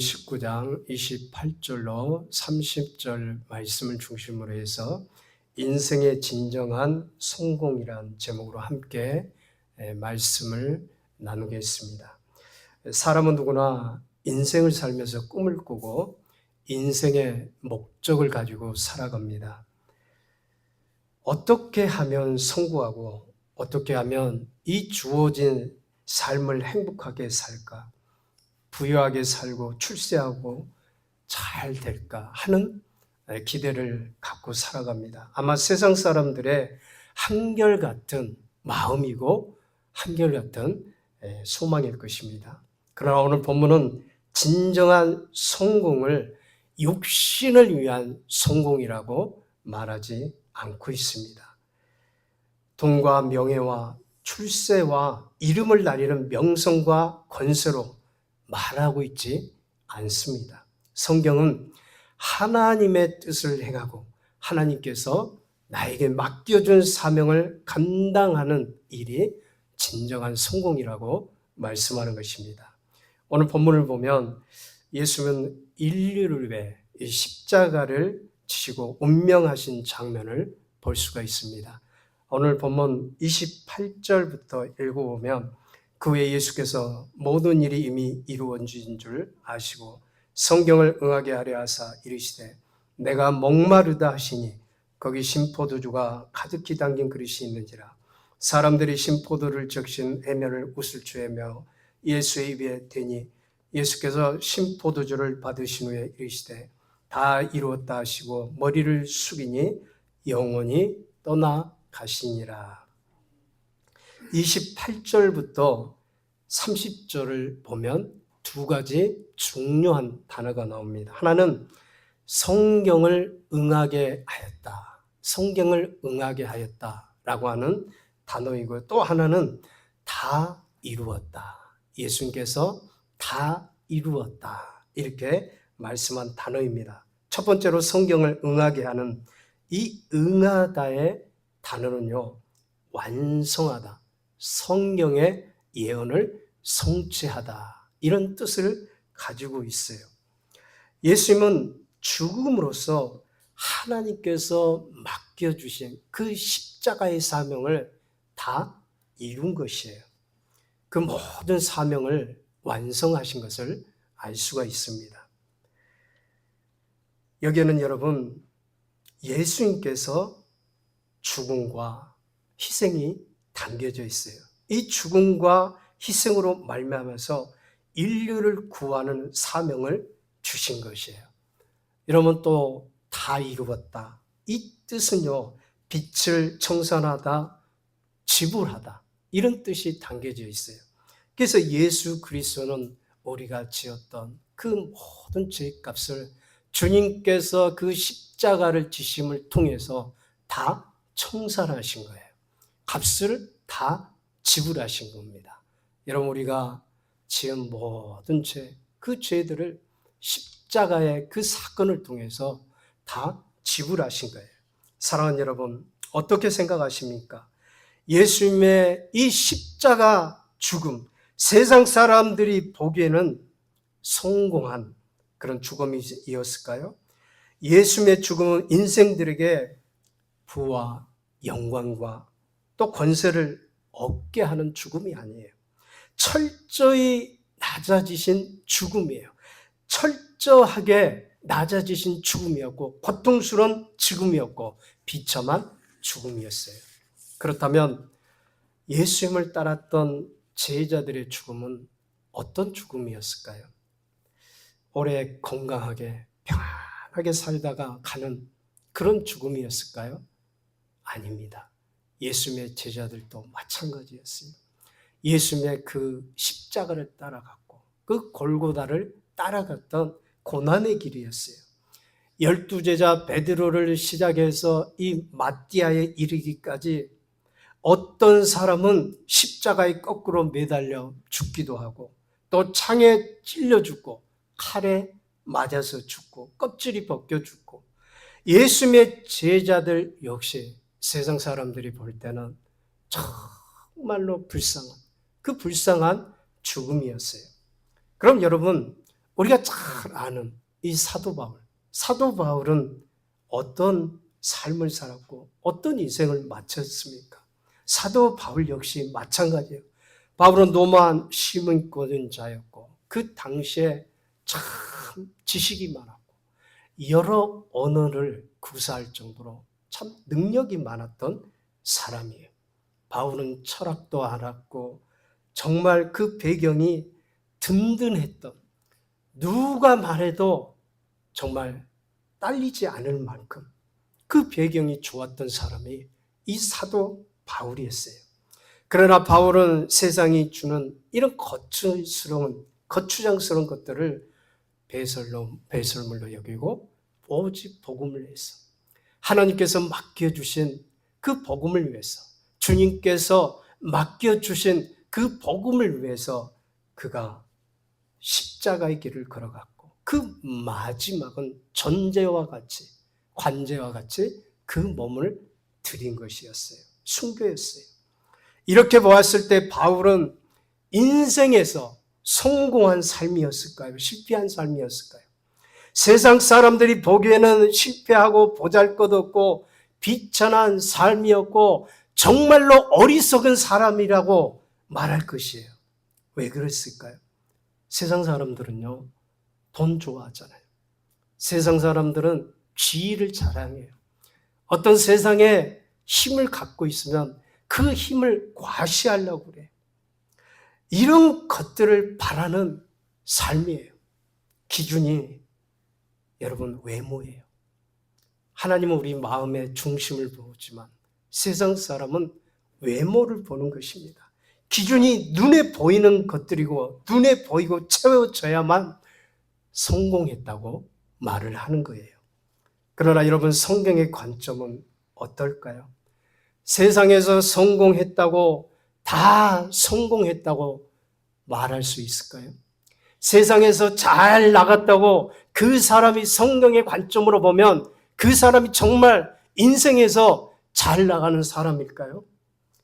19장 28절로 30절 말씀을 중심으로 해서 인생의 진정한 성공이란 제목으로 함께 에, 말씀을 나누겠습니다. 사람은 누구나 인생을 살면서 꿈을 꾸고 인생의 목적을 가지고 살아갑니다. 어떻게 하면 성공하고 어떻게 하면 이 주어진 삶을 행복하게 살까? 부유하게 살고 출세하고 잘 될까 하는 기대를 갖고 살아갑니다. 아마 세상 사람들의 한결같은 마음이고 한결같은 소망일 것입니다. 그러나 오늘 본문은 진정한 성공을 육신을 위한 성공이라고 말하지 않고 있습니다. 돈과 명예와 출세와 이름을 날리는 명성과 권세로 말하고 있지 않습니다. 성경은 하나님의 뜻을 행하고 하나님께서 나에게 맡겨준 사명을 감당하는 일이 진정한 성공이라고 말씀하는 것입니다. 오늘 본문을 보면 예수는 인류를 위해 십자가를 지시고 운명하신 장면을 볼 수가 있습니다. 오늘 본문 28절부터 읽어보면 그 후에 예수께서 모든 일이 이미 이루어진 줄 아시고 성경을 응하게 하려 하사 이르시되 내가 목마르다 하시니 거기 신포도주가 가득히 담긴 그릇이 있는지라 사람들이 신포도를 적신 해면을 웃을 주에며 예수의 입에 대니 예수께서 신포도주를 받으신 후에 이르시되 다 이루었다 하시고 머리를 숙이니 영원히 떠나 가시니라. 28절부터 30절을 보면 두 가지 중요한 단어가 나옵니다. 하나는 성경을 응하게 하였다. 성경을 응하게 하였다라고 하는 단어이고요. 또 하나는 다 이루었다. 예수님께서 다 이루었다. 이렇게 말씀한 단어입니다. 첫 번째로 성경을 응하게 하는 이 응하다의 단어는요, 완성하다. 성경의 예언을 성취하다. 이런 뜻을 가지고 있어요. 예수님은 죽음으로써 하나님께서 맡겨주신 그 십자가의 사명을 다 이룬 것이에요. 그 모든 사명을 완성하신 것을 알 수가 있습니다. 여기에는 여러분, 예수님께서 죽음과 희생이 담겨져 있어요. 이 죽음과 희생으로 말미암아서 인류를 구하는 사명을 주신 것이에요. 여러분 또 다 이루었다. 이 뜻은요. 빛을 청산하다, 지불하다. 이런 뜻이 담겨져 있어요. 그래서 예수 그리스도는 우리가 지었던 그 모든 죄 값을 주님께서 그 십자가를 지심을 통해서 다 청산하신 거예요. 값을 다 지불하신 겁니다. 여러분 우리가 지은 모든 죄, 그 죄들을 십자가의 그 사건을 통해서 다 지불하신 거예요. 사랑하는 여러분, 어떻게 생각하십니까? 예수님의 이 십자가 죽음, 세상 사람들이 보기에는 성공한 그런 죽음이었을까요? 예수님의 죽음은 인생들에게 부와 영광과 또 권세를 얻게 하는 죽음이 아니에요. 철저히 낮아지신 죽음이에요. 철저하게 낮아지신 죽음이었고 고통스러운 죽음이었고 비참한 죽음이었어요. 그렇다면 예수님을 따랐던 제자들의 죽음은 어떤 죽음이었을까요? 오래 건강하게 평안하게 살다가 가는 그런 죽음이었을까요? 아닙니다. 예수님의 제자들도 마찬가지였어요. 예수님의 그 십자가를 따라갔고 그 골고다를 따라갔던 고난의 길이었어요. 열두 제자 베드로를 시작해서 이 마띠아에 이르기까지 어떤 사람은 십자가에 거꾸로 매달려 죽기도 하고 또 창에 찔려 죽고 칼에 맞아서 죽고 껍질이 벗겨 죽고 예수님의 제자들 역시 세상 사람들이 볼 때는 정말로 불쌍한 그 불쌍한 죽음이었어요. 그럼 여러분 우리가 잘 아는 이 사도 바울. 사도 바울은 어떤 삶을 살았고 어떤 인생을 마쳤습니까? 사도 바울 역시 마찬가지예요. 바울은 노만 시민권인 자였고 그 당시에 참 지식이 많았고 여러 언어를 구사할 정도로 참 능력이 많았던 사람이에요. 바울은 철학도 알았고 정말 그 배경이 든든했던 누가 말해도 정말 딸리지 않을 만큼 그 배경이 좋았던 사람이 이 사도 바울이었어요. 그러나 바울은 세상이 주는 이런 거추스러운 거추장스러운 것들을 배설로 배설물로 여기고 오직 복음을 위해서 하나님께서 맡겨 주신 그 복음을 위해서 주님께서 맡겨 주신 그 복음을 위해서 그가 십자가의 길을 걸어갔고 그 마지막은 전제와 같이 관제와 같이 그 몸을 드린 것이었어요. 순교였어요. 이렇게 보았을 때 바울은 인생에서 성공한 삶이었을까요? 실패한 삶이었을까요? 세상 사람들이 보기에는 실패하고 보잘것없고 비천한 삶이었고 정말로 어리석은 사람이라고 말할 것이에요. 왜 그랬을까요? 세상 사람들은요, 돈 좋아하잖아요. 세상 사람들은 지위를 자랑해요. 어떤 세상에 힘을 갖고 있으면 그 힘을 과시하려고 그래. 이런 것들을 바라는 삶이에요. 기준이 여러분 외모예요. 하나님은 우리 마음의 중심을 보지만 세상 사람은 외모를 보는 것입니다. 기준이 눈에 보이는 것들이고 눈에 보이고 채워져야만 성공했다고 말을 하는 거예요. 그러나 여러분 성경의 관점은 어떨까요? 세상에서 성공했다고 다 성공했다고 말할 수 있을까요? 세상에서 잘 나갔다고 그 사람이 성경의 관점으로 보면 그 사람이 정말 인생에서 잘 나가는 사람일까요?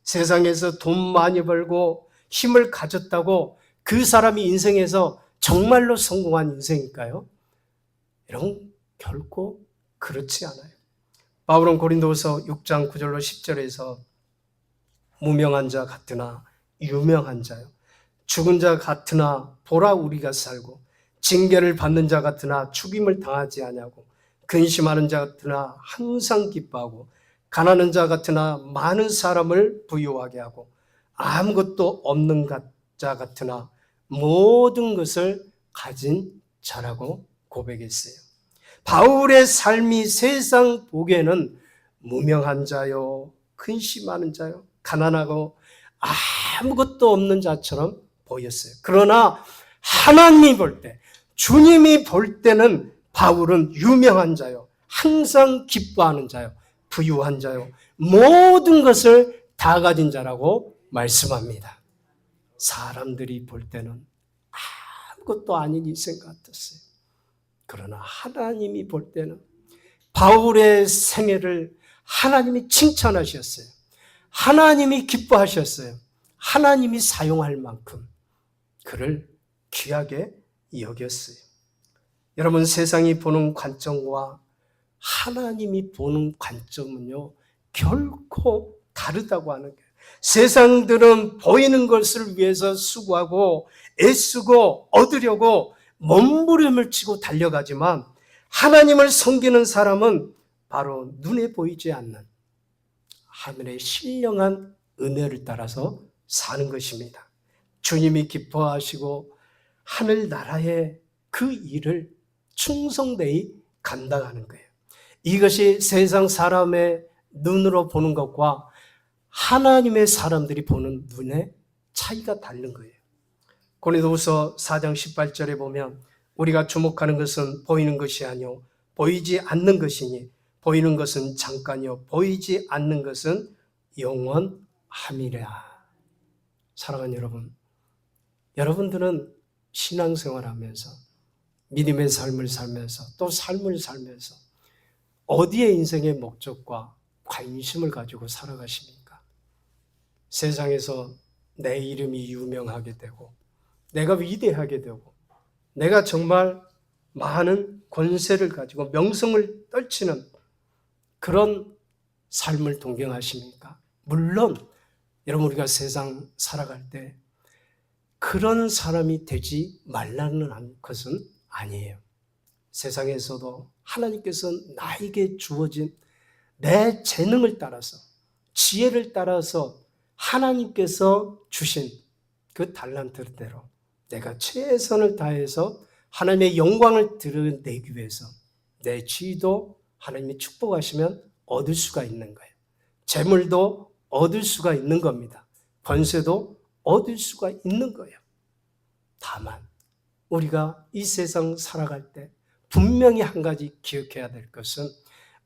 세상에서 돈 많이 벌고 힘을 가졌다고 그 사람이 인생에서 정말로 성공한 인생일까요? 이런 결코 그렇지 않아요. 바울은 고린도서 6장 9절로 10절에서 무명한 자 같으나 유명한 자요. 죽은 자 같으나 보라 우리가 살고 징계를 받는 자 같으나 죽임을 당하지 아니하고 근심하는 자 같으나 항상 기뻐하고 가난한 자 같으나 많은 사람을 부유하게 하고 아무것도 없는 자 같으나 모든 것을 가진 자라고 고백했어요. 바울의 삶이 세상 보기에는 무명한 자요, 근심하는 자요, 가난하고 아무것도 없는 자처럼 보였어요. 그러나 하나님이 볼 때, 주님이 볼 때는 바울은 유명한 자요, 항상 기뻐하는 자요, 부유한 자요, 모든 것을 다 가진 자라고 말씀합니다. 사람들이 볼 때는 아무것도 아닌 인생 같았어요. 그러나 하나님이 볼 때는 바울의 생애를 하나님이 칭찬하셨어요. 하나님이 기뻐하셨어요. 하나님이 사용할 만큼 그를 귀하게 여겼어요. 여러분 세상이 보는 관점과 하나님이 보는 관점은요 결코 다르다고 하는 거예요. 세상들은 보이는 것을 위해서 수고하고 애쓰고 얻으려고 몸부림을 치고 달려가지만 하나님을 섬기는 사람은 바로 눈에 보이지 않는 하늘의 신령한 은혜를 따라서 사는 것입니다. 주님이 기뻐하시고 하늘 나라의 그 일을 충성되이 감당하는 거예요. 이것이 세상 사람의 눈으로 보는 것과 하나님의 사람들이 보는 눈의 차이가 다른 거예요. 고린도후서 4장 18절에 보면 우리가 주목하는 것은 보이는 것이 아니요 보이지 않는 것이니 보이는 것은 잠깐이요 보이지 않는 것은 영원함이라. 사랑하는 여러분, 여러분들은 신앙생활 하면서 믿음의 삶을 살면서 또 삶을 살면서 어디에 인생의 목적과 관심을 가지고 살아가십니까? 세상에서 내 이름이 유명하게 되고 내가 위대하게 되고 내가 정말 많은 권세를 가지고 명성을 떨치는 그런 삶을 동경하십니까? 물론 여러분 우리가 세상 살아갈 때 그런 사람이 되지 말라는 것은 아니에요. 세상에서도 하나님께서 나에게 주어진 내 재능을 따라서 지혜를 따라서 하나님께서 주신 그 달란트대로 내가 최선을 다해서 하나님의 영광을 드러내기 위해서 내 지위도 하나님이 축복하시면 얻을 수가 있는 거예요. 재물도 얻을 수가 있는 겁니다. 권세도 얻을 수가 있는 거예요. 다만 우리가 이 세상 살아갈 때 분명히 한 가지 기억해야 될 것은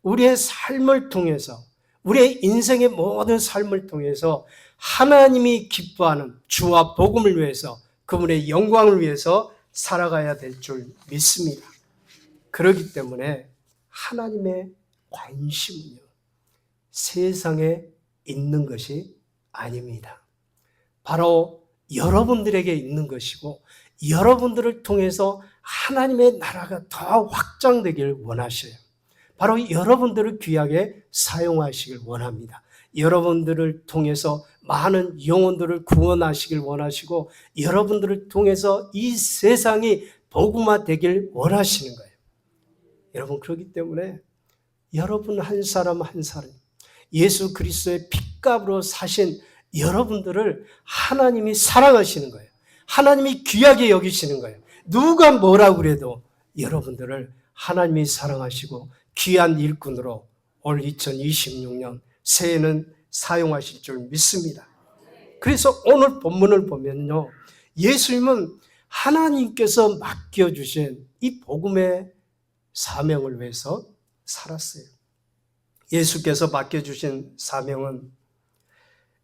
우리의 삶을 통해서 우리의 인생의 모든 삶을 통해서 하나님이 기뻐하는 주와 복음을 위해서 그분의 영광을 위해서 살아가야 될 줄 믿습니다. 그렇기 때문에 하나님의 관심은요, 세상에 있는 것이 아닙니다. 바로 여러분들에게 있는 것이고, 여러분들을 통해서 하나님의 나라가 더 확장되길 원하셔요. 바로 여러분들을 귀하게 사용하시길 원합니다. 여러분들을 통해서 많은 영혼들을 구원하시길 원하시고 여러분들을 통해서 이 세상이 복음화 되길 원하시는 거예요. 여러분 그렇기 때문에 여러분 한 사람 한 사람 예수 그리스도의 핏값으로 사신 여러분들을 하나님이 사랑하시는 거예요. 하나님이 귀하게 여기시는 거예요. 누가 뭐라고 그래도 여러분들을 하나님이 사랑하시고 귀한 일꾼으로 올 2026년 새해는 사용하실 줄 믿습니다. 그래서 오늘 본문을 보면요. 예수님은 하나님께서 맡겨주신 이 복음의 사명을 위해서 살았어요. 예수께서 맡겨주신 사명은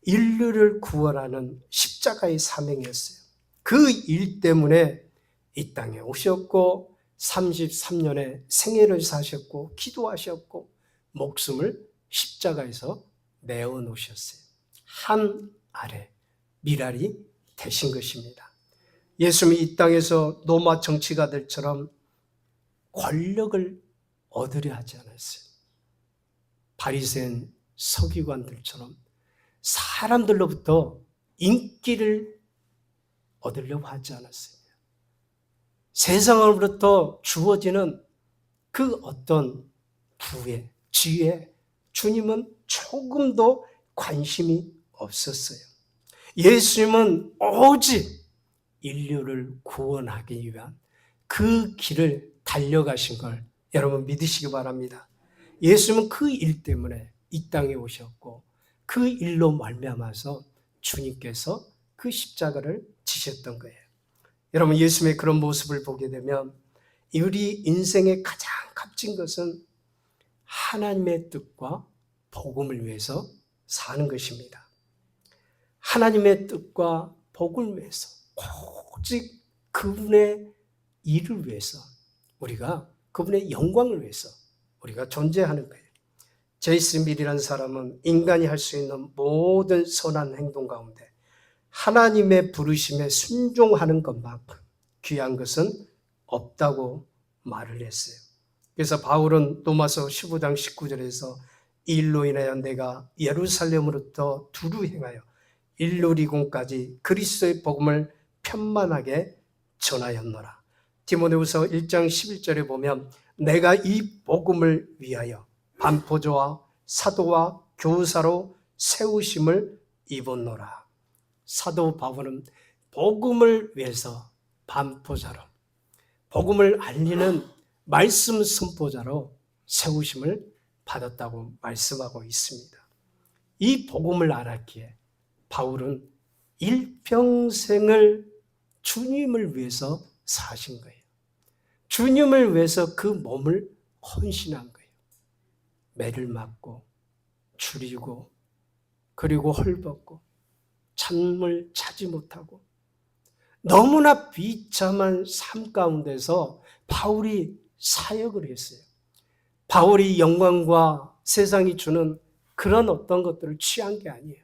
인류를 구원하는 십자가의 사명이었어요. 그 일 때문에 이 땅에 오셨고 33년의 생애를 사셨고 기도하셨고 목숨을 십자가에서 내어 놓으셨어요. 한 아래 미랄이 되신 것입니다. 예수님이 이 땅에서 로마 정치가들처럼 권력을 얻으려 하지 않았어요. 바리새인 서기관들처럼 사람들로부터 인기를 얻으려고 하지 않았어요. 세상으로부터 주어지는 그 어떤 부의 지혜 주님은 조금도 관심이 없었어요. 예수님은 오직 인류를 구원하기 위한 그 길을 달려가신 걸 여러분 믿으시기 바랍니다. 예수님은 그 일 때문에 이 땅에 오셨고 그 일로 말미암아서 주님께서 그 십자가를 지셨던 거예요. 여러분 예수님의 그런 모습을 보게 되면 우리 인생의 가장 값진 것은 하나님의 뜻과 복음을 위해서 사는 것입니다. 하나님의 뜻과 복을 위해서 오직 그분의 일을 위해서 우리가 그분의 영광을 위해서 우리가 존재하는 거예요. 제이스 밀이라는 사람은 인간이 할 수 있는 모든 선한 행동 가운데 하나님의 부르심에 순종하는 것만큼 귀한 것은 없다고 말을 했어요. 그래서 바울은 로마서 15장 19절에서 이 일로 인하여 내가 예루살렘으로부터 두루 행하여 일루리공까지 그리스도의 복음을 편만하게 전하였노라. 디모데후서 1장 11절에 보면 내가 이 복음을 위하여 반포조와 사도와 교사로 세우심을 입었노라. 사도 바울은 복음을 위해서 반포자로 복음을 알리는 말씀 선포자로 세우심을 받았다고 말씀하고 있습니다. 이 복음을 알았기에 바울은 일평생을 주님을 위해서 사신 거예요. 주님을 위해서 그 몸을 헌신한 거예요. 매를 맞고 줄이고 그리고 헐벗고 잠을 자지 못하고 너무나 비참한 삶 가운데서 바울이 사역을 했어요. 바울이 영광과 세상이 주는 그런 어떤 것들을 취한 게 아니에요.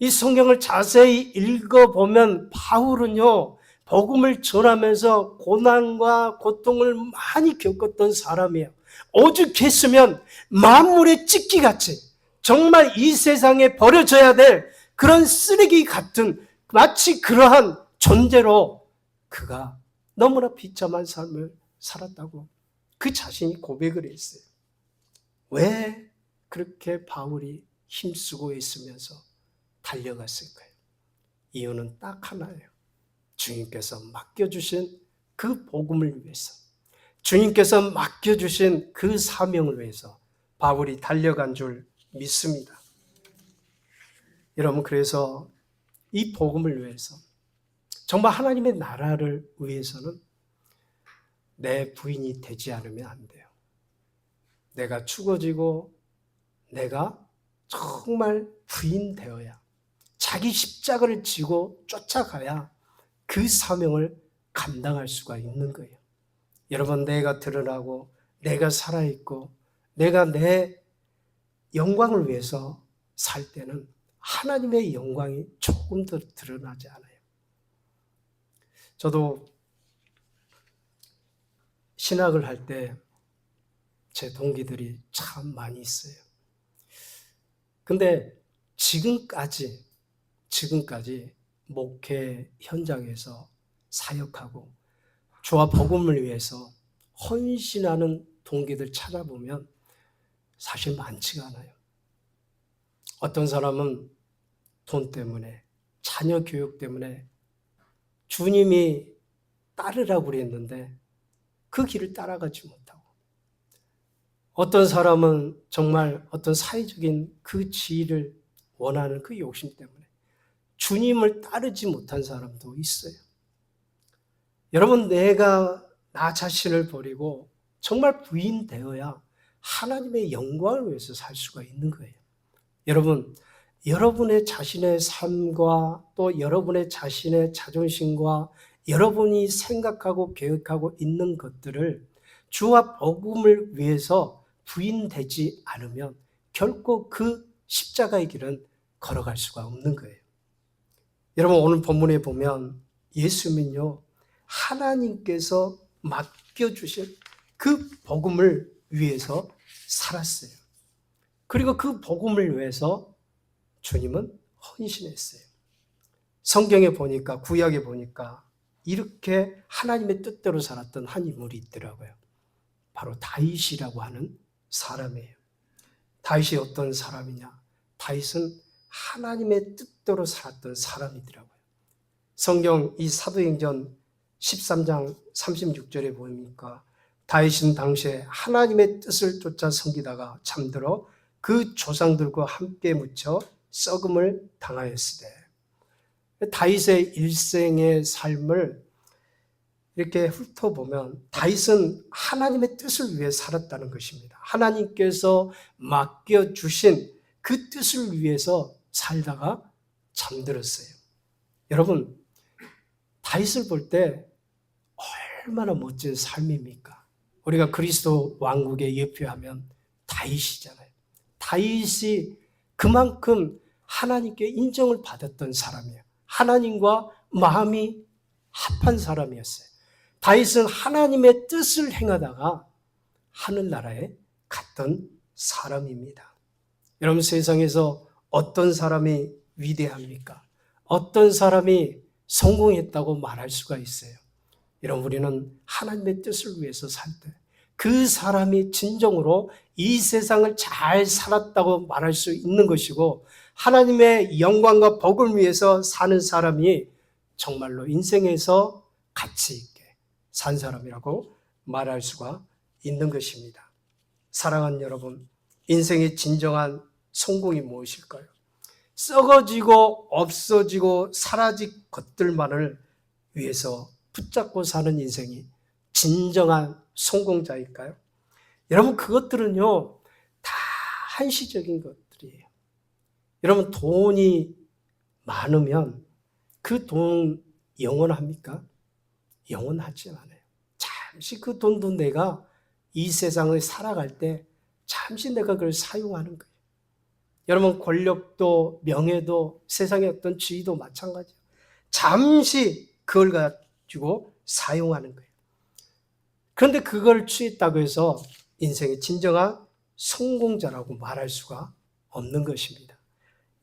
이 성경을 자세히 읽어보면 바울은요, 복음을 전하면서 고난과 고통을 많이 겪었던 사람이에요. 오죽했으면 만물의 찢기 같이 정말 이 세상에 버려져야 될 그런 쓰레기 같은 마치 그러한 존재로 그가 너무나 비참한 삶을 살았다고 그 자신이 고백을 했어요. 왜 그렇게 바울이 힘쓰고 있으면서 달려갔을까요? 이유는 딱 하나예요. 주님께서 맡겨주신 그 복음을 위해서, 주님께서 맡겨주신 그 사명을 위해서 바울이 달려간 줄 믿습니다. 여러분, 그래서 이 복음을 위해서, 정말 하나님의 나라를 위해서는 내 부인이 되지 않으면 안 돼요. 내가 죽어지고 내가 정말 부인 되어야 자기 십자가를 지고 쫓아가야 그 사명을 감당할 수가 있는 거예요. 여러분, 내가 드러나고 내가 살아있고 내가 내 영광을 위해서 살 때는 하나님의 영광이 조금 더 드러나지 않아요. 저도 신학을 할 때 제 동기들이 참 많이 있어요. 근데 지금까지, 지금까지 목회 현장에서 사역하고 주와 복음을 위해서 헌신하는 동기들 찾아보면 사실 많지가 않아요. 어떤 사람은 돈 때문에, 자녀 교육 때문에 주님이 따르라고 그랬는데 그 길을 따라가지 못하고 어떤 사람은 정말 어떤 사회적인 그 지위를 원하는 그 욕심 때문에 주님을 따르지 못한 사람도 있어요. 여러분, 내가 나 자신을 버리고 정말 부인되어야 하나님의 영광을 위해서 살 수가 있는 거예요. 여러분, 여러분의 자신의 삶과 또 여러분의 자신의 자존심과 여러분이 생각하고 계획하고 있는 것들을 주와 복음을 위해서 부인되지 않으면 결코 그 십자가의 길은 걸어갈 수가 없는 거예요. 여러분 오늘 본문에 보면 예수님은요 하나님께서 맡겨주신 그 복음을 위해서 살았어요. 그리고 그 복음을 위해서 주님은 헌신했어요. 성경에 보니까 구약에 보니까 이렇게 하나님의 뜻대로 살았던 한 인물이 있더라고요. 바로 다윗이라고 하는 사람이에요. 다윗이 어떤 사람이냐? 다윗은 하나님의 뜻대로 살았던 사람이더라고요. 성경 이 사도행전 13장 36절에 보니까 다윗은 당시에 하나님의 뜻을 쫓아 섬기다가 잠들어 그 조상들과 함께 묻혀 썩음을 당하였으되 다윗의 일생의 삶을 이렇게 훑어보면 다윗은 하나님의 뜻을 위해 살았다는 것입니다. 하나님께서 맡겨주신 그 뜻을 위해서 살다가 잠들었어요. 여러분, 다윗을 볼 때 얼마나 멋진 삶입니까? 우리가 그리스도 왕국의 예표하면 다윗이잖아요. 다윗이 그만큼 하나님께 인정을 받았던 사람이에요. 하나님과 마음이 합한 사람이었어요. 다윗은 하나님의 뜻을 행하다가 하늘나라에 갔던 사람입니다. 여러분 세상에서 어떤 사람이 위대합니까? 어떤 사람이 성공했다고 말할 수가 있어요. 여러분 우리는 하나님의 뜻을 위해서 살 때 그 사람이 진정으로 이 세상을 잘 살았다고 말할 수 있는 것이고 하나님의 영광과 복을 위해서 사는 사람이 정말로 인생에서 가치 있게 산 사람이라고 말할 수가 있는 것입니다. 사랑하는 여러분, 인생의 진정한 성공이 무엇일까요? 썩어지고 없어지고 사라질 것들만을 위해서 붙잡고 사는 인생이 진정한 성공자일까요? 여러분, 그것들은요, 다 한시적인 것들이에요. 여러분, 돈이 많으면 그 돈 영원합니까? 영원하지 않아요. 잠시 그 돈도 내가 이 세상을 살아갈 때 잠시 내가 그걸 사용하는 거예요. 여러분, 권력도 명예도 세상의 어떤 지위도 마찬가지예요. 잠시 그걸 주고 사용하는 거예요. 그런데 그걸 취했다고 해서 인생의 진정한 성공자라고 말할 수가 없는 것입니다.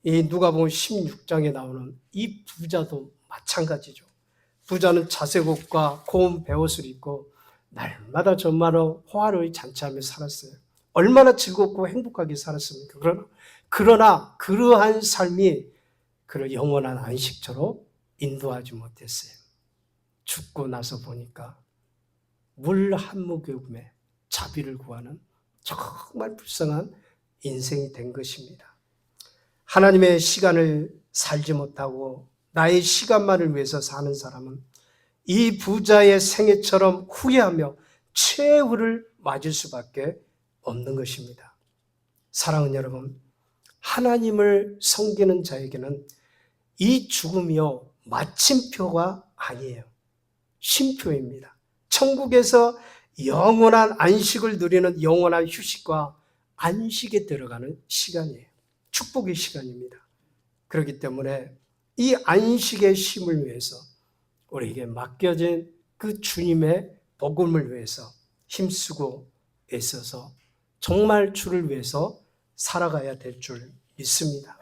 이 누가 보면 16장에 나오는 이 부자도 마찬가지죠. 부자는 자색 옷과 고운 베옷을 입고 날마다 전마로 호화로이 잔치하며 살았어요. 얼마나 즐겁고 행복하게 살았습니까? 그러나, 그러나 그러한 삶이 그를 영원한 안식처로 인도하지 못했어요. 죽고 나서 보니까 물 한 모금에 자비를 구하는 정말 불쌍한 인생이 된 것입니다. 하나님의 시간을 살지 못하고 나의 시간만을 위해서 사는 사람은 이 부자의 생애처럼 후회하며 최후를 맞을 수밖에 없는 것입니다. 사랑하는 여러분, 하나님을 섬기는 자에게는 이 죽음이요 마침표가 아니에요. 쉼표입니다. 천국에서 영원한 안식을 누리는 영원한 휴식과 안식에 들어가는 시간이에요. 축복의 시간입니다. 그렇기 때문에 이 안식의 쉼을 위해서 우리에게 맡겨진 그 주님의 복음을 위해서 힘쓰고 애써서 정말 주를 위해서 살아가야 될 줄 믿습니다.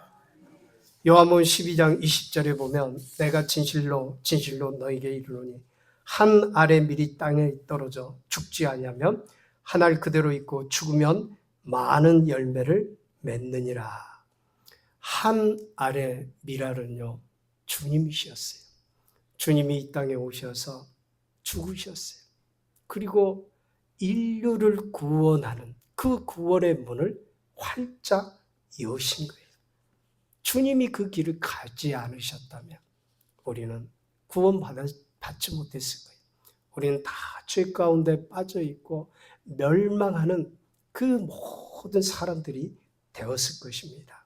요한복음 12장 20절에 보면 내가 진실로 진실로 너에게 이르노니 한 알의 밀이 땅에 떨어져 죽지 아니하면 한 알 그대로 있고 죽으면 많은 열매를 맺느니라. 한 알의 밀알은요 주님이셨어요. 주님이 이 땅에 오셔서 죽으셨어요. 그리고 인류를 구원하는 그 구원의 문을 활짝 여신 거예요. 주님이 그 길을 가지 않으셨다면 우리는 구원 받지 못했을 거예요. 우리는 다 죄 가운데 빠져 있고 멸망하는 그 모든 사람들이 되었을 것입니다.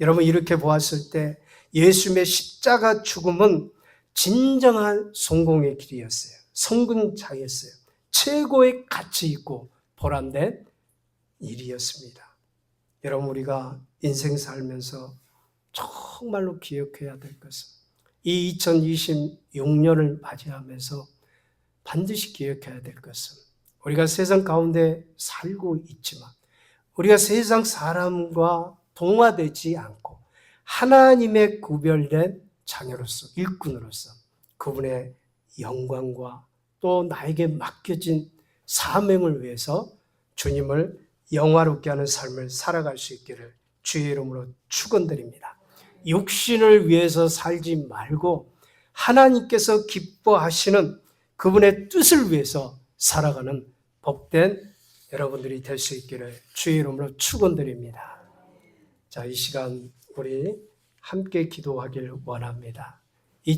여러분 이렇게 보았을 때 예수님의 십자가 죽음은 진정한 성공의 길이었어요. 성근자였어요. 최고의 가치 있고 보람된 일이었습니다. 여러분 우리가 인생 살면서 정말로 기억해야 될 것은 이 2026년을 맞이하면서 반드시 기억해야 될 것은 우리가 세상 가운데 살고 있지만 우리가 세상 사람과 동화되지 않고 하나님의 구별된 자녀로서 일꾼으로서 그분의 영광과 또 나에게 맡겨진 사명을 위해서 주님을 영화롭게 하는 삶을 살아갈 수 있기를 주의 이름으로 축원드립니다. 육신을 위해서 살지 말고 하나님께서 기뻐하시는 그분의 뜻을 위해서 살아가는 복된 여러분들이 될 수 있기를 주의 이름으로 축원드립니다. 자, 이 시간 우리 함께 기도하길 원합니다.